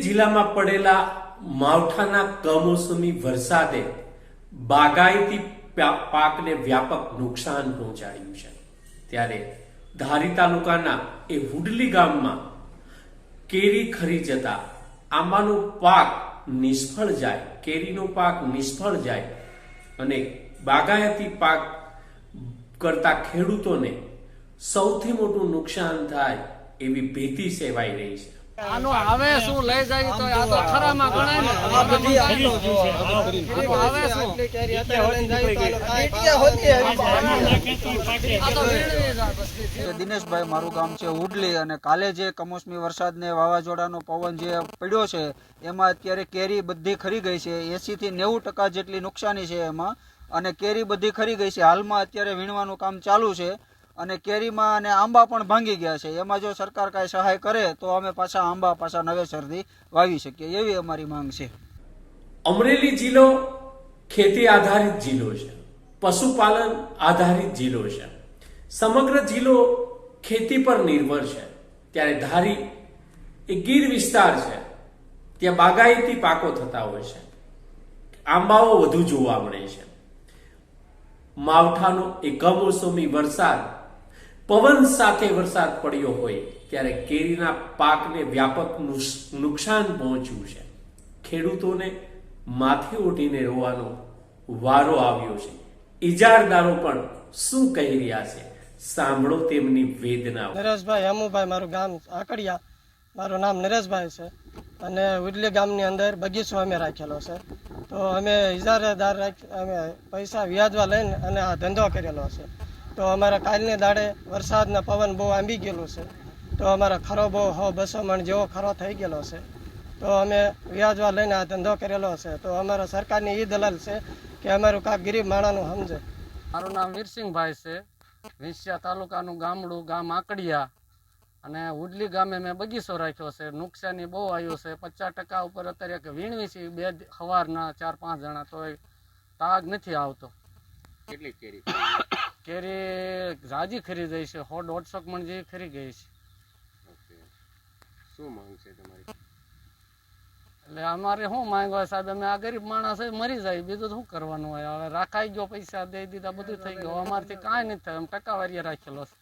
જિલ્લામાં પડેલા માવઠાના કમોસમી વરસાદે બાગાયતી પાકને વ્યાપક નુકસાન પહોંચાડ્યું છે. ત્યારે ધારી તાલુકાના એ હુડલી ગામમાં કેરી ખરી જતા આંબાનો પાક નિષ્ફળ જાય, કેરીનો પાક નિષ્ફળ જાય અને બાગાયતી પાક કરતા ખેડૂતોને સૌથી મોટું નુકસાન થાય એવી ભીતિ સેવાઈ રહી છે. આનો હવે શું લઈ જાય તો આ તો ખરામાં ગણાય ને. આ બધી આનો હવે શું? આ તો વીણવી જાય બસ. કે દિનેશભાઈ મારું ગામ છે ઉડલી અને કાલે જે કમોસમી વરસાદ ને વાવાઝોડાનો પવન જે પડ્યો છે એમાં અત્યારે કેરી બધી ખરી ગઈ છે. એસી થી નેવું ટકા જેટલી નુકસાની છે એમાં. અને કેરી બધી ખરી ગઈ છે. હાલમાં અત્યારે વીણવાનું કામ ચાલુ છે. અને કેરીમાં અને આંબા પણ ભાંગી ગયા છે. એમાં જો સરકાર કાંઈ સહાય કરે, તો અમે પાછા આંબા, પાછા નવેસરથી વાવી શકીએ. એવી અમારી માંગ છે. અમરેલી જિલ્લો ખેતી આધારિત જિલ્લો છે. પશુપાલન આધારિત જિલ્લો છે. સમગ્ર જિલ્લો ખેતી પર નિર્ભર છે. ત્યારે ધારી એ ગીર વિસ્તાર છે. ત્યાં બાગાયતી પાકો થતા હોય છે. આંબાઓ વધુ જોવા મળે છે. માવઠાનો એ કમોસમી વરસાદ પવન સાથે વરસાદ પડ્યો હોય ત્યારે કેરીના પાકને વ્યાપક નુકસાન પહોંચ્યું છે. ખેડૂતોને માથે ઉઠીને રોવાનો વારો આવ્યો છે. ઇજારદારો પણ શું કહી રહ્યા છે? સાંભળો તેમની વેદના. નરેશભાઈ હેમુભાઈ, મારું ગામ આકડિયા. મારું નામ નરેશભાઈ છે અને ઉડલી ગામની અંદર બગીચો અમે રાખેલો છે. તો અમે ઇજારેદાર અમે પૈસા વ્યાજવા લઈને અને આ ધંધો કરેલો છે. તો અમારા કાલની દાડે વરસાદના પવન બહુ આંબી ગયેલું છે. તો અમારા ખરો બહુ હો બસો મણ જેવો ખરો થઈ ગયેલો છે. તો અમે વ્યાજવા લઈને આ ધંધો કરેલો છે. તો અમારા સરકારની એ દલાલ છે કે અમારું કાંક ગરીબ માણાનું સમજે. મારું નામ વીરસિંહભાઈ છે. વિંસિયા તાલુકાનું ગામડું ગામ આકડિયા. અને ઉડલી ગામે મેં બગીચો રાખ્યો છે. નુકસાની બહુ આવ્યું છે. પચાસ ટકા ઉપર અત્યારે કે વીણવી છે બે સવારના ચાર પાંચ જણા તો તાગ નથી આવતો. કેટલી કેરી? કેરી રાજી ખરી જાય છે. સો દોઢસો મણ જેવી ખરી ગઈ છે. શું માંગ છે તમારી? એટલે અમારે શું માંગવા સાહેબ અમે આ ગરીબ માણસ મરી જાય. બીજું શું કરવાનું હોય? હવે રાખાઈ ગયો પૈસા દઈ દીધા બધું થઈ ગયું. અમારથી કાંઈ નથી. થાય એમ ટકાવારીએ રાખેલો છે.